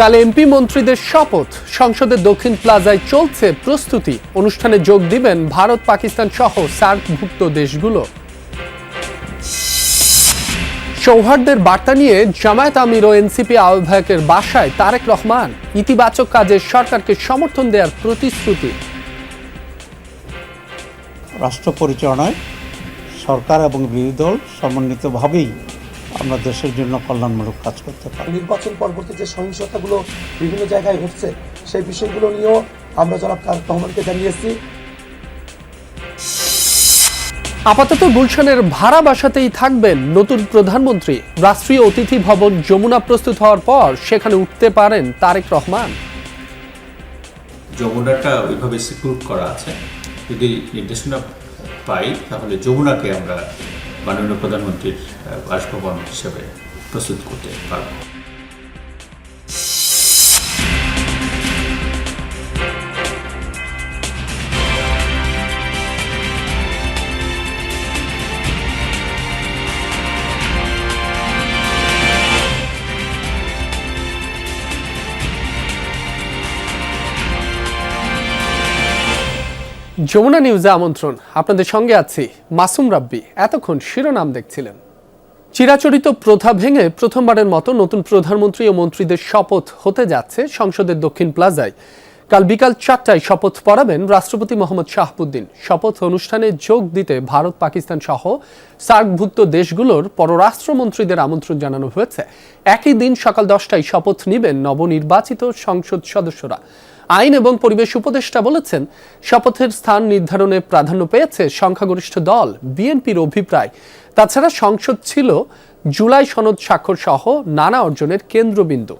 কাল এমপি মন্ত্রীদের শপথ। সংসদের দক্ষিণ প্লাজায় চলছে প্রস্তুতি। অনুষ্ঠানে যোগ দিবেন ভারত পাকিস্তান সহ সার্কভুক্ত দেশগুলো। সৌহার্দ্যের বার্তা নিয়ে জামায়াত আমির ও এনসিপি আহ্বায়কের বাসায় তারেক রহমান। ইতিবাচক কাজে সরকারকে সমর্থন দেওয়ার প্রতিশ্রুতি। রাষ্ট্র পরিচালনায় সরকার এবং বিরোধী দল সমন্বিতভাবেই আমরা দেশের জন্য কল্যাণমূলক কাজ করতে পারি। নির্বাচন পরবর্তী যে সহিংসতাগুলো বিভিন্ন জায়গায় হচ্ছে সেই বিষয়গুলো নিয়েও আমরা জনাব তারেক রহমানকে জানিয়েছি। আপাতত গুলশানের ভাড়া বাসাতেই থাকবেন নতুন প্রধানমন্ত্রী। রাষ্ট্রীয় অতিথি ভবন যমুনা প্রস্তুত হওয়ার পর সেখানে উঠতে পারেন তারেক রহমান। যমুনাটা ওইভাবে সিকিউর করা আছে। যদি নির্দেশনা পাই তাহলে যমুনাকে আমরা মাননীয় প্রধানমন্ত্রীর বাসভবন হিসেবে প্রস্তুত করতে পারব। যমুনা নিউজে আমন্ত্রণ। আপনাদের সঙ্গে আছি মাসুম রাব্বি। এতক্ষণ শিরোনাম দেখছিলেন। চিরাচরিত প্রথা ভেঙে প্রথমবারের মতো নতুন প্রধানমন্ত্রী ও মন্ত্রীদের শপথ হতে যাচ্ছে সংসদের দক্ষিণ প্লাজায়। কাল বিকাল চারটায় শপথ পড়াবেন রাষ্ট্রপতি মোহাম্মদ শাহবুদ্দিন। শপথ অনুষ্ঠানে যোগ দিতে ভারত, পাকিস্তান সহ সার্কভুক্ত দেশগুলোর পররাষ্ট্রমন্ত্রীদের আমন্ত্রণ জানানো হয়েছে। একই দিন সকাল দশটায় শপথ নেবেন নবনির্বাচিত সংসদ সদস্যরা। আইন এবং পরিবেশ উপদেষ্টা বলেছেন, শপথের স্থান নির্ধারণে প্রাধান্য পেয়েছে সংখ্যাগরিষ্ঠ দল, বিএনপির অভিপ্রায়। তাছাড়া সংসদ ছিল জুলাই সনদ স্বাক্ষর সহ নানা অর্জনের কেন্দ্রবিন্দু।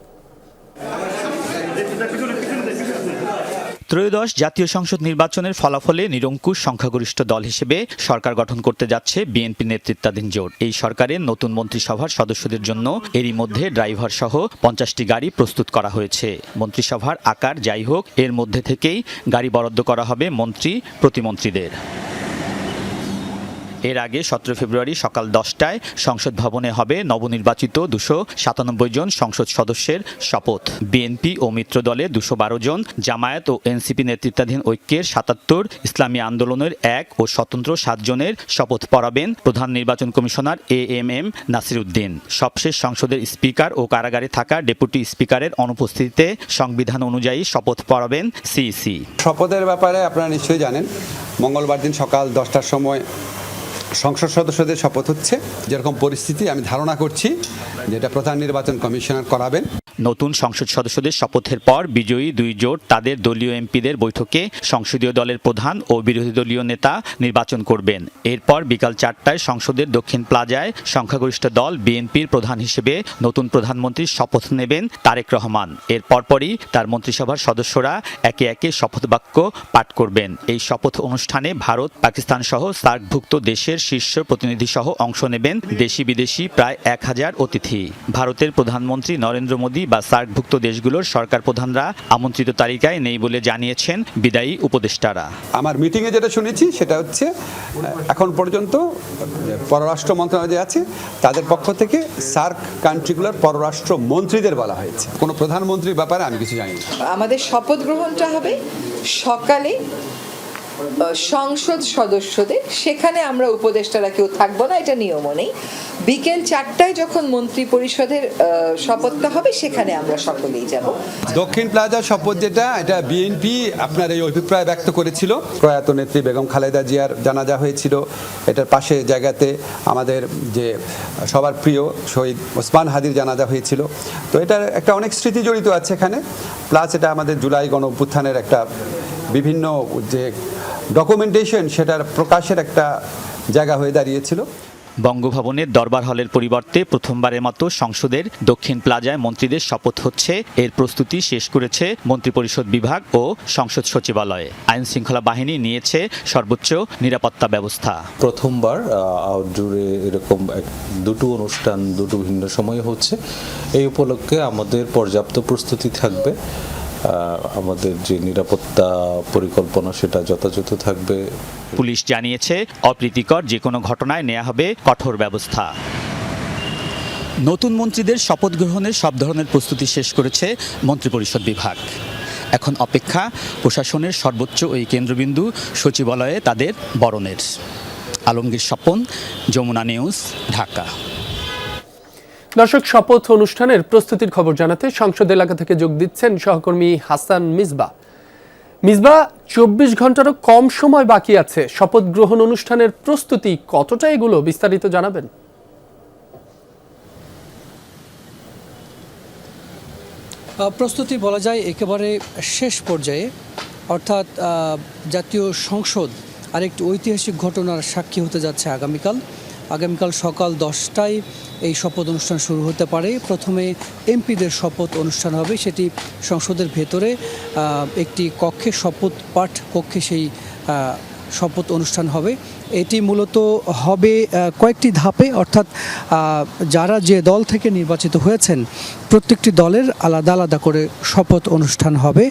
ত্রয়োদশ জাতীয় সংসদ নির্বাচনের ফলাফলে নিরঙ্কুশ সংখ্যাগরিষ্ঠ দল হিসেবে সরকার গঠন করতে যাচ্ছে বিএনপি নেতৃত্বাধীন জোট। এই সরকারের নতুন মন্ত্রিসভার সদস্যদের জন্য এরই মধ্যে ড্রাইভার সহ পঞ্চাশটি গাড়ি প্রস্তুত করা হয়েছে। মন্ত্রিসভার আকার যাই হোক, এর মধ্যে থেকেই গাড়ি বরাদ্দ করা হবে মন্ত্রী প্রতিমন্ত্রীদের। এর আগে সতেরো ফেব্রুয়ারি সকাল দশটায় সংসদ ভবনে হবে নবনির্বাচিত দুশো সাতানব্বই জন সংসদ সদস্যের শপথ। বিএনপি ও মিত্র দলে দুশো বারো জন, জামায়াত ও এনসিপি নেতৃত্বাধীন ঐক্যের সাতাত্তর, ইসলামী আন্দোলনের এক ও স্বতন্ত্র সাতজনের শপথ পড়াবেন প্রধান নির্বাচন commissioner A M M Nasiruddin. সবশেষ সংসদের স্পিকার ও কারাগারে থাকা ডেপুটি স্পিকারের অনুপস্থিতিতে সংবিধান অনুযায়ী শপথ পড়াবেন সিইসি। শপথের ব্যাপারে আপনারা নিশ্চয়ই জানেন, মঙ্গলবার দিন সকাল দশটার সময় সংসদ সদস্যদের শপথ হচ্ছে। যেরকম পরিস্থিতি আমি ধারণা করছি, যেটা প্রধান নির্বাচন কমিশনার করাবেন। নতুন সংসদ সদস্যদের শপথের পর বিজয়ী দুই জোট তাদের দলীয় এমপিদের বৈঠকে সংসদীয় দলের প্রধান ও বিরোধী দলীয় নেতা নির্বাচন করবেন। এরপর বিকাল চারটায় সংসদের দক্ষিণ প্লাজায় সংখ্যাগরিষ্ঠ দল বিএনপির প্রধান হিসেবে নতুন প্রধানমন্ত্রীর শপথ নেবেন তারেক রহমান। এর পরপরই তার মন্ত্রিসভার সদস্যরা একে একে শপথ বাক্য পাঠ করবেন। এই শপথ অনুষ্ঠানে ভারত পাকিস্তান সহ সার্কভুক্ত দেশের শীর্ষ প্রতিনিধি সহ অংশ নেবেন দেশি বিদেশি প্রায় এক হাজার অতিথি। ভারতের প্রধানমন্ত্রী নরেন্দ্র মোদী বা সার্কভুক্ত দেশগুলোর সরকার প্রধানরা আমন্ত্রিত তালিকায় নেই বলে জানিয়েছেন বিদায়ী উপদেষ্টারা। আমার মিটিংয়ে যেটা শুনেছি সেটা হচ্ছে এখন পর্যন্ত পররাষ্ট্র মন্ত্রণালয় যে আছে তাদের পক্ষ থেকে সার্ক কান্ট্রিগুলোর পররাষ্ট্র মন্ত্রীদের বলা হয়েছে। কোনো প্রধানমন্ত্রীর ব্যাপারে আমি কিছু জানি না। আমাদের শপথ গ্রহণটা হবে সকালে সংসদ সদস্যদের। সেখানে আমরা উপদেষ্টারা কেউ থাকব না, এটা নিয়মও নেই। বিকেল চারটায় যখন মন্ত্রী পরিষদের শপথটা হবে, সেখানে আমরা সকলেই যাব। দক্ষিণ প্লাজা শপথ যেটা, এটা বিএনপি আপনার এই অভিপ্রায় ব্যক্ত করেছিল। প্রয়াত নেত্রী বেগম খালেদা জিয়ার জানাজা হয়েছিল। এটার পাশে জায়গাতে আমাদের যে সবার প্রিয় শহীদ ওসমান হাদির জানাজা হয়েছিল। তো এটার একটা অনেক স্মৃতি জড়িত আছে এখানে। প্লাস এটা আমাদের জুলাই গণ একটা বিভিন্ন যে ডকুমেন্টেশন সেটার প্রকাশের একটা জায়গা হয়ে দাঁড়িয়েছিল। বঙ্গভবনের দরবার হলের পরিবর্তে প্রথমবারের মতো সংসদের দক্ষিণ প্লাজায় মন্ত্রীদের শপথ হচ্ছে। এর প্রস্তুতি শেষ করেছে মন্ত্রিপরিষদ বিভাগ ও সংসদ সচিবালয়ে। আইন শৃঙ্খলা বাহিনী নিয়েছে সর্বোচ্চ নিরাপত্তা ব্যবস্থা। প্রথমবার আউটডোরে এরকম দুটো অনুষ্ঠান দুটো ভিন্ন সময়ে হচ্ছে। এই উপলক্ষে আমাদের পর্যাপ্ত প্রস্তুতি থাকবে। আমাদের যে নিরাপত্তা পরিকল্পনা সেটা যথাযথ থাকবে। পুলিশ জানিয়েছে অপ্রীতিকর যে কোনো ঘটনায় নেওয়া হবে কঠোর ব্যবস্থা। নতুন মন্ত্রীদের শপথ গ্রহণের সব ধরনের প্রস্তুতি শেষ করেছে মন্ত্রিপরিষদ বিভাগ। এখন অপেক্ষা প্রশাসনের সর্বোচ্চ ওই কেন্দ্রবিন্দু সচিবালয়ে তাদের বরণের। আলমগীর স্বপন যমুনা নিউজ ঢাকা। দর্শক, শপথ অনুষ্ঠানের প্রস্তুতির খবর জানাতে সংসদ এলাকা থেকে যোগ দিচ্ছেন সহকর্মী হাসান মিসবা। মিসবা, চব্বিশ ঘন্টারও কম সময় বাকি আছে। শপথ গ্রহণ অনুষ্ঠানের প্রস্তুতি কতটা এগুলো বিস্তারিত জানাবেন। প্রস্তুতি বলা যায় একেবারে শেষ পর্যায়ে। অর্থাৎ জাতীয় সংসদ আরেকটি ঐতিহাসিক ঘটনার সাক্ষী হতে যাচ্ছে আগামীকাল। আগামীকাল সকাল দশটায় এই শপথ অনুষ্ঠান শুরু হতে পারে। প্রথমে এমপিদের শপথ অনুষ্ঠান হবে, সেটি সংসদের ভেতরে একটি কক্ষে শপথ পাঠ কক্ষে সেই শপথ অনুষ্ঠান হবে। এটি মূলত হবে কয়েকটি ধাপে, অর্থাৎ যারা যে দল থেকে নির্বাচিত হয়েছেন, প্রত্যেকটি দলের আলাদা আলাদা করে শপথ অনুষ্ঠান হবে।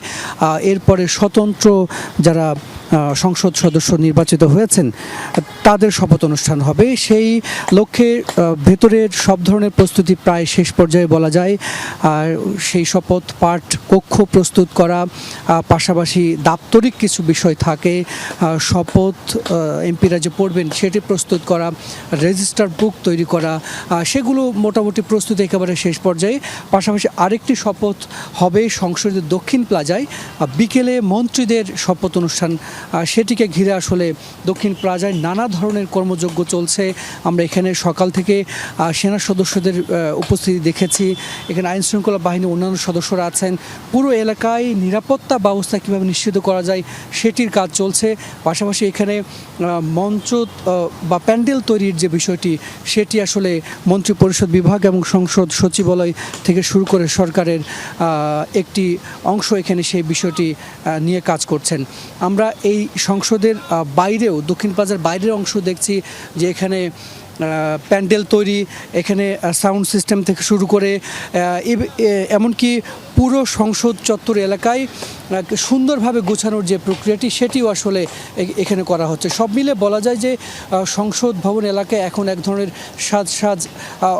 এরপরে স্বতন্ত্র যারা সংসদ সদস্য নির্বাচিত হয়েছেন, তাদের শপথ অনুষ্ঠান হবে। সেই লক্ষ্যে ভেতরের সব ধরনের প্রস্তুতি প্রায় শেষ পর্যায়ে বলা যায়। আর সেই শপথ পাঠ, কক্ষ প্রস্তুত করা পাশাপাশি দাপ্তরিক কিছু বিষয় থাকে। শপথ এমপিরা যে পড়বেন, সেটি প্রস্তুত করা, রেজিস্টার বুক তৈরি করা সেগুলো মোটামুটি প্রস্তুতি একেবারে শেষ পর্যায়ে। পাশাপাশি আরেকটি শপথ হবে সংসদের দক্ষিণ প্লাজায়। বিকেলে মন্ত্রীদের শপথ অনুষ্ঠান সেটিকে ঘিরে আসলে দক্ষিণ প্লাজায় নানা ধরনের কর্মযজ্ঞ চলছে। আমরা এখানে সকাল থেকে সেনা সদস্যদের উপস্থিতি দেখেছি। এখানে আইন শৃঙ্খলা বাহিনীর অন্যান্য সদস্যরা আছেন। পুরো এলাকায় নিরাপত্তা ব্যবস্থা কীভাবে নিশ্চিত করা যায় সেটির কাজ চলছে। পাশাপাশি এখানে মঞ্চ বা প্যান্ডেল তৈরির যে বিষয়টি, সেটি আসলে মন্ত্রী পরিষদ বিভাগ এবং সংসদ সচিবালয় থেকে শুরু করে সরকারের একটি অংশ এখানে সেই বিষয়টি নিয়ে কাজ করছেন। আমরা এই সংসদের বাইরেও, দক্ষিণ প্লাজার বাইরের অংশ দেখছি যে এখানে প্যান্ডেল তৈরি, এখানে সাউন্ড সিস্টেম থেকে শুরু করে এমনকি পুরো সংসদ চত্বর এলাকায় সুন্দরভাবে গোছানোর যে প্রক্রিয়াটি, সেটিও আসলে এখানে করা হচ্ছে। সব মিলে বলা যায় যে সংসদ ভবন এলাকায় এখন এক ধরনের সাজ সাজ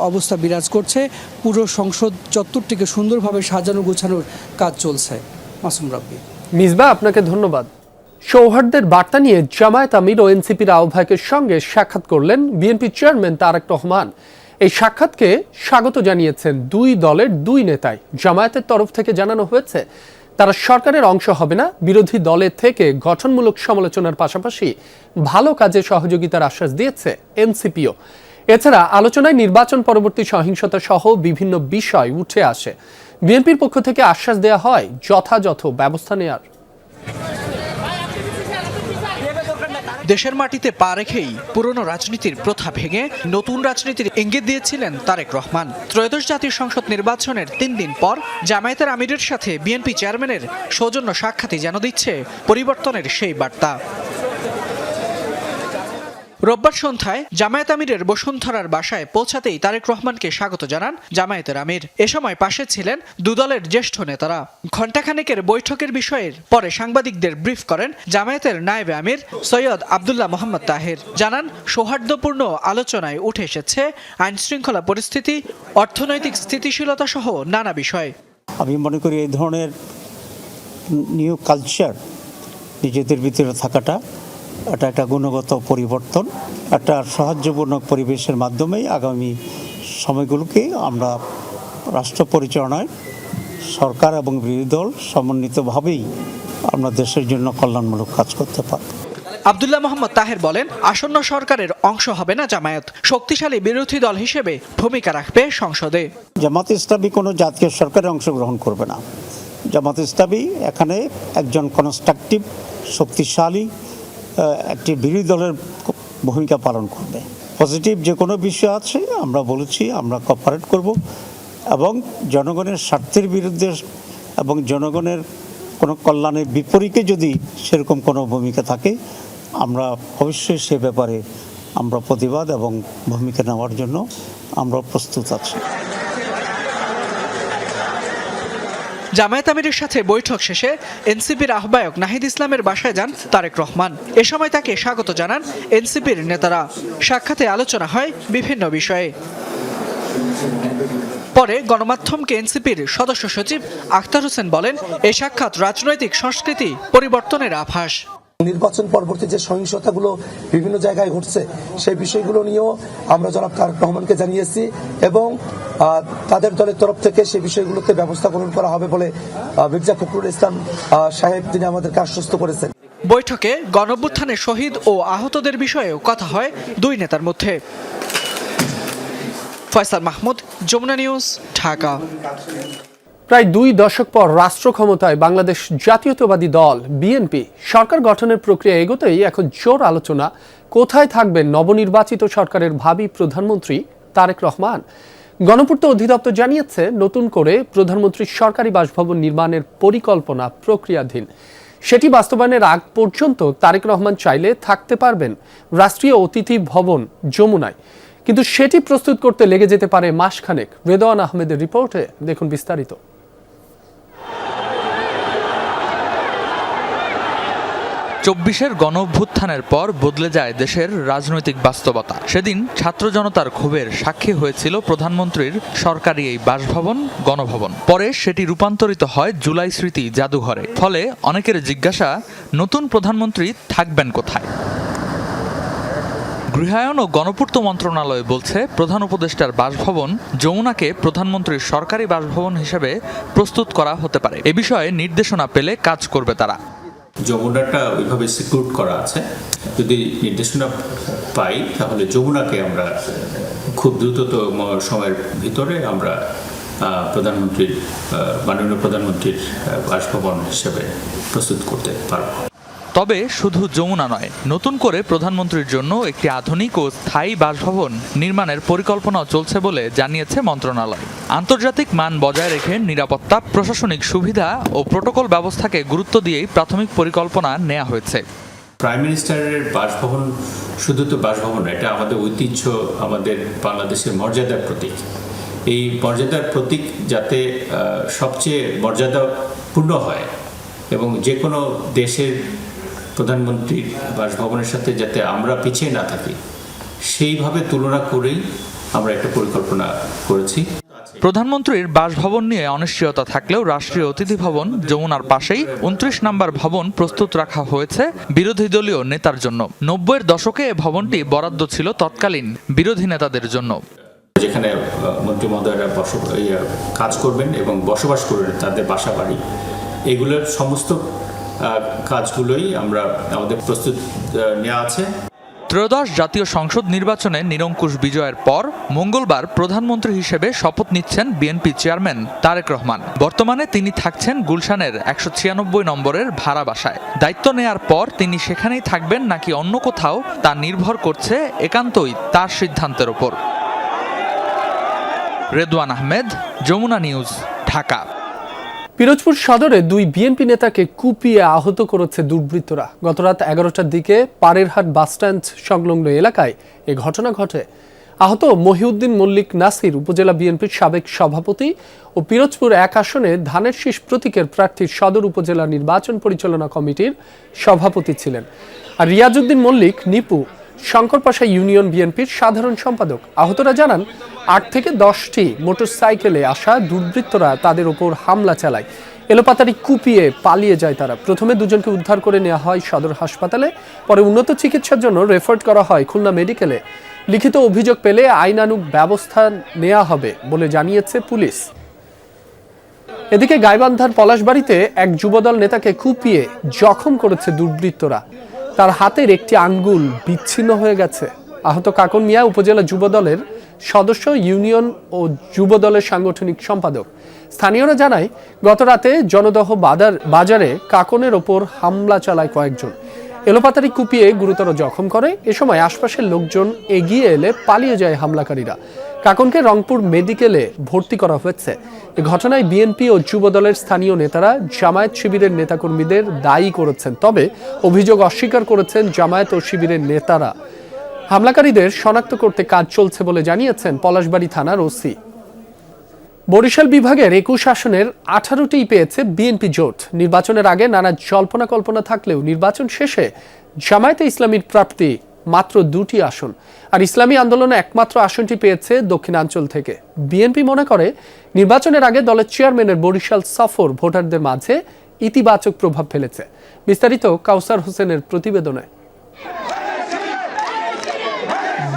অবস্থা বিরাজ করছে। পুরো সংসদ চত্বরটিকে সুন্দরভাবে সাজানো গোছানোর কাজ চলছে। মাসুম রাব্বি। মিসবা, আপনাকে ধন্যবাদ। সৌহার্দ্যের বার্তা নিয়ে জামায়াত আমির ও এনসিপির আহ্বায়কের সঙ্গে সাক্ষাৎ করলেন বিএনপি চেয়ারম্যান তারেক রহমান। এই সাক্ষাৎকে স্বাগত জানিয়েছেন দুই দলের দুই নেতাই। জামায়াতের তরফ থেকে জানানো হয়েছে, তারা সরকারের অংশ হবে না, বিরোধী দলের থেকে গঠনমূলক সমালোচনার পাশাপাশি ভালো কাজে সহযোগিতার আশ্বাস দিয়েছে এনসিপিও। এছাড়া আলোচনায় নির্বাচন পরবর্তী সহিংসতা সহ বিভিন্ন বিষয় উঠে আসে। বিএনপির পক্ষ থেকে আশ্বাস দেওয়া হয়, যথাযথ ব্যবস্থা নেয়ার। দেশের মাটিতে পা রেখেই পুরনো রাজনীতির প্রথা ভেঙে নতুন রাজনীতির ইঙ্গিত দিয়েছিলেন তারেক রহমান। ত্রয়োদশ জাতীয় সংসদ নির্বাচনের তিন দিন পর জামায়াতের আমিরের সাথে বিএনপি চেয়ারম্যানের সৌজন্য সাক্ষাতে যেন দিচ্ছে পরিবর্তনের সেই বার্তা। রোববার সন্ধ্যায় জামায়াত আমিরের বসুন্ধরার বাসায় পৌঁছাতেই তারেক রহমানকে স্বাগত জানান জামায়াতের আমির। এ সময় পাশে ছিলেন দুদলের জ্যেষ্ঠ নেতারা। ঘণ্টাখানেকের বৈঠকের বিষয়ের পরে সাংবাদিকদের ব্রিফ করেন জামায়াতের নায়েবে আমির সৈয়দ আবদুল্লাহ মোহাম্মদ তাহের। জানান, সৌহার্দ্যপূর্ণ আলোচনায় উঠে এসেছে আইন শৃঙ্খলা পরিস্থিতি, অর্থনৈতিক স্থিতিশীলতা সহ নানা বিষয়। আমি মনে করি এই ধরনের নিউ কালচার নিজেদের ভিতরে থাকাটা এটা একটা গুণগত পরিবর্তন একটা সাহায্যপূর্ণ পরিবেশের মাধ্যমেই আগামী সময়গুলোকে আমরা রাষ্ট্র পরিচালনায় সরকার এবং বিরোধী দল সমন্বিতভাবেই আমরা দেশের জন্য কল্যাণমূলক কাজ করতে পারব। আবদুল্লাহ মোহাম্মদ তাহের বলেন আসন্ন সরকারের অংশ হবে না জামায়াত শক্তিশালী বিরোধী দল হিসেবে ভূমিকা রাখবে সংসদে। জামাত ইসলামী কোনো জাতীয় সরকারে অংশগ্রহণ করবে না। জামাত ইসলামী এখানে একজন কনস্ট্রাকটিভ শক্তিশালী একটি বিরোধী দলের ভূমিকা পালন করবে। পজিটিভ যে কোনো বিষয় আছে, আমরা বলেছি, আমরা কপারেট করব এবং জনগণের স্বার্থের বিরুদ্ধে এবং জনগণের কোনো কল্যাণের বিপরীতে যদি সেরকম কোনো ভূমিকা থাকে, আমরা অবশ্যই সে ব্যাপারে আমরা প্রতিবাদ এবং ভূমিকা নেওয়ার জন্য আমরা প্রস্তুত আছি। জামায়াত আমিরের সাথে বৈঠক শেষে এনসিপির আহ্বায়ক নাহিদ ইসলামের বাসায় যান তারেক রহমান। এ সময় তাকে স্বাগত জানান এনসিপির নেতারা। সাক্ষাতে আলোচনা হয় বিভিন্ন বিষয়ে। পরে গণমাধ্যমকে এনসিপির সদস্য সচিব আখতার হোসেন বলেন এই সাক্ষাৎ রাজনৈতিক সংস্কৃতি পরিবর্তনের আভাস। নির্বাচন পরবর্তী যে সহিংসতাগুলো বিভিন্ন জায়গায় ঘটছে, সেই বিষয়গুলো নিয়েও আমরা জনাব তারেক রহমানকে জানিয়েছি এবং তাদের দলের তরফ থেকে সেই বিষয়গুলোতে ব্যবস্থা গ্রহণ করা হবে বলে মির্জা ফখরুল ইসলাম সাহেব তিনি আমাদেরকে আশ্বস্ত করেছেন। বৈঠকে গণঅভ্যুত্থানে শহীদ ও আহতদের বিষয়েও কথা হয় দুই নেতার মধ্যে। ফয়সাল মাহমুদ, যমুনা নিউজ, ঢাকা। প্রায় দুই দশক পর রাষ্ট্র ক্ষমতায় বাংলাদেশ জাতীয়তাবাদী দল বিএনপি সরকার গঠনের প্রক্রিয়া এগোতেই এখন জোর আলোচনা। কোথায় থাকবেন নবনির্বাচিত সরকারের ভাবি প্রধানমন্ত্রী তারেক রহমান? গণপূর্ত অধিদপ্তর জানিয়েছে, নতুন করে প্রধানমন্ত্রীর সরকারি বাসভবন নির্মাণের পরিকল্পনা প্রক্রিয়াধীন। সেটি বাস্তবায়নের আগ পর্যন্ত তারেক রহমান চাইলে থাকতে পারবেন রাষ্ট্রীয় অতিথি ভবন যমুনায়। কিন্তু সেটি প্রস্তুত করতে লেগে যেতে পারে মাসখানেক। রেদওয়ান আহমেদের রিপোর্টে দেখুন বিস্তারিত। চব্বিশের গণ অভ্যুত্থানের পর বদলে যায় দেশের রাজনৈতিক বাস্তবতা। সেদিন ছাত্র জনতার ক্ষোভের সাক্ষী হয়েছিল প্রধানমন্ত্রীর সরকারি এই বাসভবন, গণভবন। পরে সেটি রূপান্তরিত হয় জুলাই স্মৃতি জাদুঘরে। ফলে অনেকের জিজ্ঞাসা, নতুন প্রধানমন্ত্রী থাকবেন কোথায়? গৃহায়ন ও গণপূর্ত মন্ত্রণালয় বলছে, প্রধান উপদেষ্টার বাসভবন যমুনাকে প্রধানমন্ত্রীর সরকারি বাসভবন হিসেবে প্রস্তুত করা হতে পারে। এ বিষয়ে নির্দেশনা পেলে কাজ করবে তারা। যমুনাটা ওইভাবে সিকিউর করা আছে। যদি নির্দেশনা পাই, তাহলে যমুনাকে আমরা খুব দ্রুততম সময়ের ভিতরে আমরা প্রধানমন্ত্রীর মাননীয় প্রধানমন্ত্রীর বাসভবন হিসেবে প্রস্তুত করতে পারব। তবে শুধু যমুনা নয়, নতুন করে প্রধানমন্ত্রীর জন্য একটি আধুনিক ও স্থায়ী বাসভবন নির্মাণের পরিকল্পনাও চলছে বলে জানিয়েছে মন্ত্রণালয়। আন্তর্জাতিক মান বজায় রেখে নিরাপত্তা, প্রশাসনিক সুবিধা ও প্রোটোকল ব্যবস্থাকে গুরুত্ব দিয়েই প্রাথমিক পরিকল্পনা নেওয়া হয়েছে। প্রাইম মিনিস্টারের বাসভবন শুধু তো বাসভবন এটা আমাদের ঐতিহ্য, আমাদের বাংলাদেশের মর্যাদার প্রতীক। এই মর্যাদার প্রতীক যাতে সবচেয়ে মর্যাদাপূর্ণ হয় এবং যে কোনো দেশের প্রধানমন্ত্রীর বাসভবনের সাথে যাতে আমরা পিছিয়ে না থাকি সেইভাবে তুলনা করেই আমরা একটা পরিকল্পনা করেছি। প্রধানমন্ত্রীর বাসভবন নিয়ে অনিশ্চয়তা থাকলেও রাষ্ট্রীয় অতিথি ভবন যমুনার পাশেই উনত্রিশ নম্বর ভবন প্রস্তুত রাখা হয়েছে বিরোধী দলীয় নেতার জন্য। নব্বইয়ের দশকে এ ভবনটি বরাদ্দ ছিল তৎকালীন বিরোধী নেতাদের জন্য। যেখানে মন্ত্রী মহোদয়রা বস কাজ করবেন এবং বসবাস করবেন তাদের বাসা বাড়ি। এগুলোর সমস্ত কাজগুলোই আমরা আমাদের প্রস্তুত নেওয়া আছে। ত্রয়োদশ জাতীয় সংসদ নির্বাচনে নিরঙ্কুশ বিজয়ের পর মঙ্গলবার প্রধানমন্ত্রী হিসেবে শপথ নিচ্ছেন বিএনপি চেয়ারম্যান তারেক রহমান। বর্তমানে তিনি থাকছেন গুলশানের একশো ছিয়ানব্বই নম্বরের ভাড়া বাসায়। দায়িত্ব নেয়ার পর তিনি সেখানেই থাকবেন নাকি অন্য কোথাও, তা নির্ভর করছে একান্তই তার সিদ্ধান্তের ওপর। রেদওয়ান আহমেদ, যমুনা নিউজ, ঢাকা। পিরোজপুর সদরে দুই বিএনপি নেতাকে কুপিয়ে আহত করেছে দুর্বৃত্তরা। গতরাত এগারোটার দিকে পাড়েরহাট বাসস্ট্যান্ড সংলগ্ন এলাকায় এ ঘটনা ঘটে। আহত মহিউদ্দিন মল্লিক নাসির উপজেলা বিএনপির সাবেক সভাপতি ও পিরোজপুর এক আসনে ধানের শীষ প্রতীকের প্রার্থী সদর উপজেলা নির্বাচন পরিচালনা কমিটির সভাপতি ছিলেন। আর রিয়াজউদ্দিন মল্লিক, নিপু শঙ্করপাশা ইউনিয়ন বিএনপির সাধারণ সম্পাদক। আহতরা জানান, আট থেকে দশটি মোটরসাইকেলে আসা দুর্বৃত্তরা তাদের ওপর হামলা চালায়। এলোপাতারি কুপিয়ে পালিয়ে যায় তারা। প্রথমে দুজনকে উদ্ধার করে নেওয়া হয় সদর হাসপাতালে, পরে উন্নত চিকিৎসার জন্য রেফার করা হয় খুলনা মেডিকেলে। লিখিত অভিযোগ পেলে আইনানুগ ব্যবস্থা নেওয়া হবে বলে জানিয়েছে পুলিশ। এদিকে গাইবান্ধার পলাশবাড়িতে এক যুবদল নেতাকে কুপিয়ে জখম করেছে দুর্বৃত্তরা। তার হাতের একটি আঙ্গুল বিচ্ছিন্ন হয়ে গেছে। আহত কাকন মিয়া উপজেলা যুবদলের সদস্য, ইউনিয়ন ও যুবদলের সাংগঠনিক সম্পাদক। স্থানীয়রা জানায়, গতরাতে জনদহ বাজার বাজারে কাকনের ওপর হামলা চালায় কয়েকজন। এলোপাতারি কুপিয়ে গুরুতর জখম করে। এ সময় আশপাশের লোকজন এগিয়ে এলে পালিয়ে যায় হামলাকারীরা। কাকনকে রংপুর মেডিকেলে ভর্তি করা হয়েছে। এ ঘটনায় বিএনপি ও যুবদলের স্থানীয় নেতারা জামায়াত শিবিরের নেতাকর্মীদের দায়ী করেছেন, তবে অভিযোগ অস্বীকার করেছেন জামায়াত ও শিবিরের নেতারা। হামলাকারীদের শনাক্ত করতে কাজ চলছে বলে জানিয়েছেন পলাশবাড়ি থানার ওসি। বরিশাল বিভাগের একুশ আসনের আঠারোটি পেয়েছে বিএনপি জোট। নির্বাচনের আগে নানা জল্পনা কল্পনা থাকলেও নির্বাচন শেষে জামায়াতে ইসলামীর প্রাপ্তি মাত্র দুটি আসন। আর ইসলামী আন্দোলনে একমাত্র আসনটি পেয়েছে দক্ষিণাঞ্চল থেকে। বিএনপি মনে করে, নির্বাচনের আগে দলের চেয়ারম্যানের বরিশাল সফর ভোটারদের মাঝে ইতিবাচক প্রভাব ফেলেছে। বিস্তারিত কাউসার হোসেনের প্রতিবেদনে।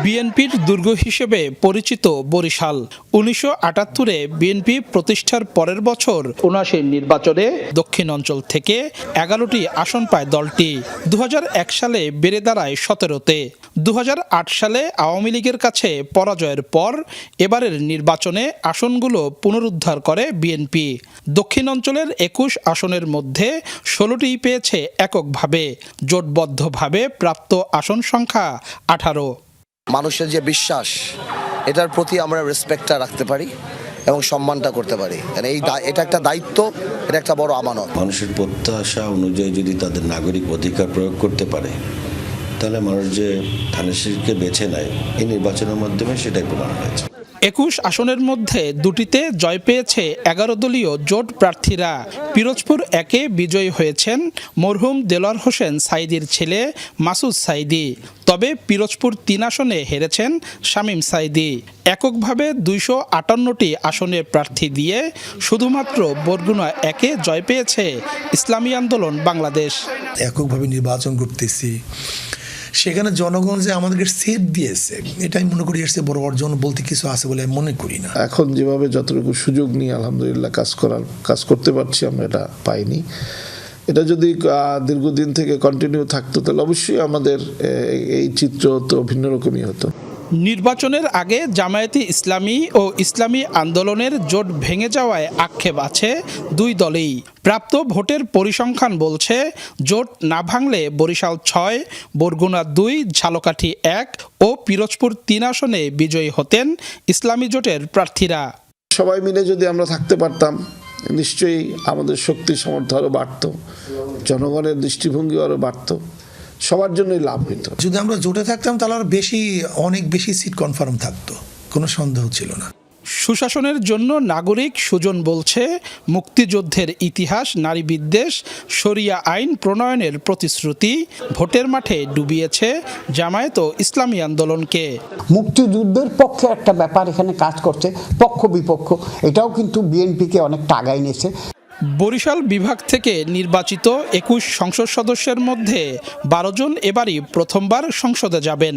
বিএনপির দুর্গ হিসেবে পরিচিত বরিশাল। উনিশশো আটাত্তরে বিএনপি প্রতিষ্ঠার পরের বছর উনআশি নির্বাচনে দক্ষিণ অঞ্চল থেকে এগারোটি আসন পায় দলটি। দু হাজার এক সালে বেড়ে দাঁড়ায় সতেরোতে। দু হাজার আট সালে আওয়ামী লীগের কাছে পরাজয়ের পর এবারের নির্বাচনে আসনগুলো পুনরুদ্ধার করে বিএনপি। দক্ষিণ অঞ্চলের একুশ আসনের মধ্যে ষোলোটি পেয়েছে এককভাবে। জোটবদ্ধভাবে প্রাপ্ত আসন সংখ্যা আঠারো। মানুষের যে বিশ্বাস, এটার প্রতি আমরা রেসপেক্টটা রাখতে পারি এবং সম্মানটা করতে পারি। এই এটা একটা দায়িত্ব, এটা একটা বড় আমানত। মানুষের প্রত্যাশা অনুযায়ী যদি তাদের নাগরিক অধিকার প্রয়োগ করতে পারে, তাহলে মানুষ যে থানেশ্বরীকে বেছে নেয়, এই নির্বাচনের মাধ্যমে সেটাই প্রমাণ হয়েছে। একুশ আসনের মধ্যে দুটিতে জয় পেয়েছে এগারো দলীয় জোট প্রার্থীরা। পিরোজপুর একে বিজয়ী হয়েছেন মরহুম দেলোয়ার হোসেন সাইদির ছেলে মাসুদ সাইদি। তবে পিরোজপুর তিন আসনে হেরেছেন শামীম সাইদি। এককভাবে দুইশো আটান্নটি আসনের প্রার্থী দিয়ে শুধুমাত্র বরগুনা একে জয় পেয়েছে ইসলামী আন্দোলন বাংলাদেশ। এককভাবে নির্বাচন করতেছি। সেখানে জনগণ যে আমাদেরকে সেট দিয়েছে, এটাই মনে করি এসে বড় অর্জন বলতে কিছু আছে বলে আমি মনে করি না। এখন যেভাবে যতটুকু সুযোগ নিয়ে আলহামদুলিল্লাহ কাজ করার, কাজ করতে পারছি আমরা, এটা পাইনি। এটা যদি দীর্ঘদিন থেকে কন্টিনিউ থাকতো, তাহলে অবশ্যই আমাদের এই চিত্র তো ভিন্ন রকমই হতো। নির্বাচনের আগে জামায়াতি ইসলামী ও ইসলামী আন্দোলনের জোট ভেঙে যাওয়ায় আক্ষেপ আছে দুই দলেই। প্রাপ্ত ভোটের পরিসংখ্যান বলছে, জোট না ভাঙলে বরিশাল ছয়, বরগুনা দুই, ঝালকাঠি এক ও পিরোজপুর তিন আসনে বিজয়ী হতেন ইসলামী জোটের প্রার্থীরা। সবাই মিলে যদি আমরা থাকতে পারতাম, নিশ্চয়ই আমাদের শক্তি সামর্থ্য আরও বাড়তো, জনগণের দৃষ্টিভঙ্গি আরও বাড়তো। সবার জন্যই লাভ হইতো। যদি আমরা জোটে থাকতাম তাহলে আর বেশি অনেক বেশি সিট কনফার্ম থাকতো। কোনো সন্দেহ ছিল না। সুশাসনের জন্য নাগরিক সুজন বলছে মুক্তিযুদ্ধের ইতিহাস নারী বিদ্বেষ শরিয়া আইন প্রণয়নের প্রতিশ্রুতি ভোটের মাঠে ডুবিয়েছে জামায়াত ও ইসলামী আন্দোলনকে। মুক্তিযুদ্ধের পক্ষে একটা ব্যাপার এখানে কাজ করছে পক্ষ বিপক্ষ। এটাও কিন্তু বিএনপিকে অনেক টাগাই নিয়েছে। বরিশাল বিভাগ থেকে নির্বাচিত একুশ সংসদ সদস্যের মধ্যে বারো জন এবারই প্রথমবার সংসদে যাবেন।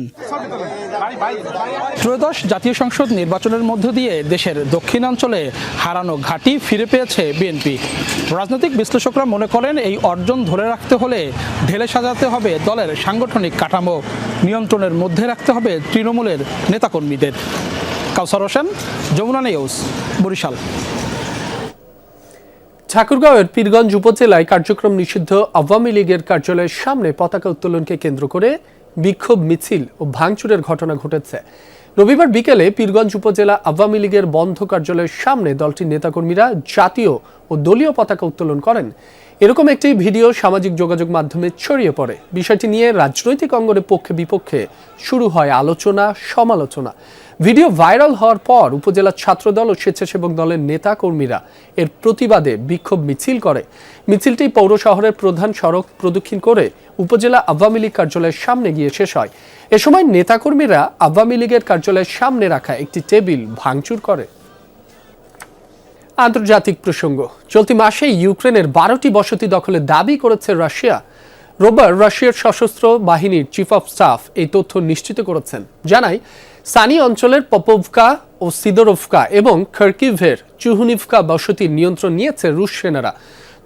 ত্রয়োদশ জাতীয় সংসদ নির্বাচনের মধ্য দিয়ে দেশের দক্ষিণাঞ্চলে হারানো ঘাঁটি ফিরে পেয়েছে বিএনপি। রাজনৈতিক বিশ্লেষকরা মনে করেন এই অর্জন ধরে রাখতে হলে ঢেলে সাজাতে হবে দলের সাংগঠনিক কাঠামো, নিয়ন্ত্রণের মধ্যে রাখতে হবে তৃণমূলের নেতাকর্মীদের। কাউসার হোসেন, যমুনা নিউজ, বরিশাল। ঠাকুরগাঁওয়ের পীরগঞ্জ উপজেলায় কার্যক্রম নিষিদ্ধ আওয়ামী লীগের কার্যালয়ের সামনে পতাকা উত্তোলনকে কেন্দ্র করে বিক্ষোভ মিছিল ও ভাঙচুরের ঘটনা ঘটেছে। রবিবার বিকেলে পীরগঞ্জ উপজেলা আওয়ামী লীগের বন্ধ কার্যালয়ের সামনে দলটির নেতাকর্মীরা জাতীয় ও দলীয় পতাকা উত্তোলন করেন। এরকম একটি ভিডিও সামাজিক যোগাযোগ মাধ্যমে ছড়িয়ে পড়ে। বিষয়টি নিয়ে রাজনৈতিক অঙ্গনের পক্ষে বিপক্ষে শুরু হয় আলোচনা সমালোচনা ভিডিও ভাইরাল হওয়ার পর উপজেলা ছাত্রদল ও স্বেচ্ছাসেবক দলের নেতা কর্মীরা এর প্রতিবাদে বিক্ষোভ মিছিল করে। মিছিলটি পৌর শহরের প্রধান সড়ক প্রদক্ষিণ করে উপজেলা আওয়ামী লীগ কার্যালয়ের সামনে গিয়ে শেষ হয়। এ সময় নেতাকর্মীরা আওয়ামী লীগের কার্যালয়ের সামনে রাখা একটি টেবিল ভাঙচুর করে। আন্তর্জাতিক প্রসঙ্গ, চলতি মাসে ইউক্রেনের বারোটি বসতি দখলের দাবি করেছে রাশিয়া। রোববার রাশিয়ার সশস্ত্র বাহিনীর চিফ অফ স্টাফ এই তথ্য নিশ্চিত করেছেন। জানায় সানি অঞ্চলের পপোভকা ও সিদোরোভকা এবং খার্কিভের চুহুনিভকা বসতির নিয়ন্ত্রণ নিয়েছে রুশ সেনারা।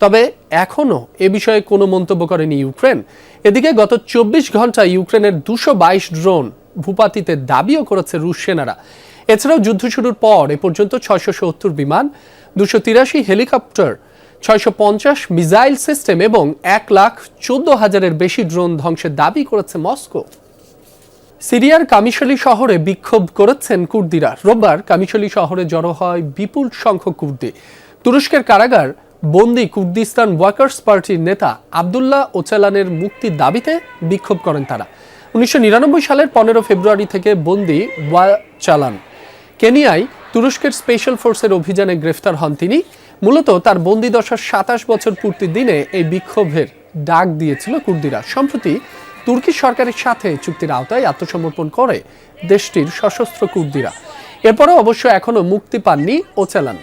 তবে এখনও এ বিষয়ে কোনো মন্তব্য করেনি ইউক্রেন। এদিকে গত চব্বিশ ঘন্টায় ইউক্রেনের দুশো বাইশ ড্রোন ভূপাতিতে দাবিও করেছে রুশ সেনারা। এছাড়াও যুদ্ধ শুরুর পর এ পর্যন্ত ছয়শো সত্তর বিমান, দুশো তিরাশি হেলিকপ্টার, ছয়শো পঞ্চাশ মিসাইল সিস্টেম এবং এক লাখ চোদ্দ হাজারের বেশি ড্রোন ধ্বংসের দাবি করেছে মস্কো। সিরিয়ার কামিশালি শহরে বিক্ষোভ করেছেন কুর্দিরা। রোববার কামিশালি শহরে জড়ো হয় বিপুল সংখ্যক কুর্দি। তুরস্কের কারাগার বন্দি কুর্দিস্তান ওয়ার্কার্স পার্টির নেতা আবদুল্লাহ ওচালানের মুক্তির দাবিতে বিক্ষোভ করেন তারা। উনিশশো নিরানব্বই সালের পনেরো ফেব্রুয়ারি থেকে বন্দি ওয়াচালান। কেনিয়ায় তুরস্কের স্পেশাল ফোর্সের অভিযানে গ্রেফতার হন তিনি। মূলত তার বন্দিদশার সাতাশ বছর পূর্তির দিনে এই বিক্ষোভের ডাক দিয়েছিল কুর্দিরা। সম্প্রতি তুর্কি সরকারের সাথে চুক্তির আওতায় আত্মসমর্পণ করে দেশটির সশস্ত্র কুর্দিরা। এরপরও অবশ্য এখনও মুক্তি পাননি ও চালান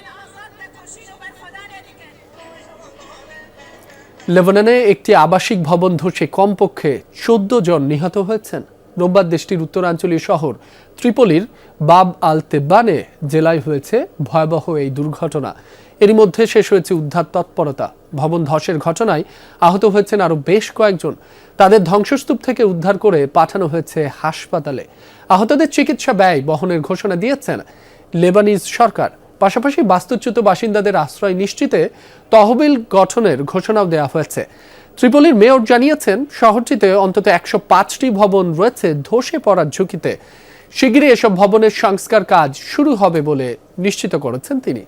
লেবাননে একটি আবাসিক ভবন ধসে কমপক্ষে চোদ্দ জন নিহত হয়েছেন। রোববার দেশটির উত্তরাঞ্চলীয় শহর ত্রিপলির বাব আল তেব্বানে জেলায় হয়েছে ভয়াবহ এই দুর্ঘটনা। এরই মধ্যে শেষ হয়েছে উদ্ধার তৎপরতা। ভবন ধসের ঘটনায় আহত হয়েছেন আরও বেশ কয়েকজন। তাদের ধ্বংসস্তূপ থেকে উদ্ধার করে পাঠানো হয়েছে হাসপাতালে। আহতদের চিকিৎসা ব্যয় বহনের ঘোষণা দিয়েছেন লেবানিজ সরকার। পাশাপাশি বাস্তুচ্যুত বাসিন্দাদের আশ্রয় নিশ্চিতে তহবিল গঠনের ঘোষণাও দেওয়া হয়েছে। ত্রিপলির মেয়র জানিয়েছেন, শহরটিতে অন্তত একশো পাঁচটি ভবন রয়েছে ধসে পড়ার ঝুঁকিতে। শিগগিরই এসব ভবনের সংস্কার কাজ শুরু হবে বলে নিশ্চিত করেছেন তিনি।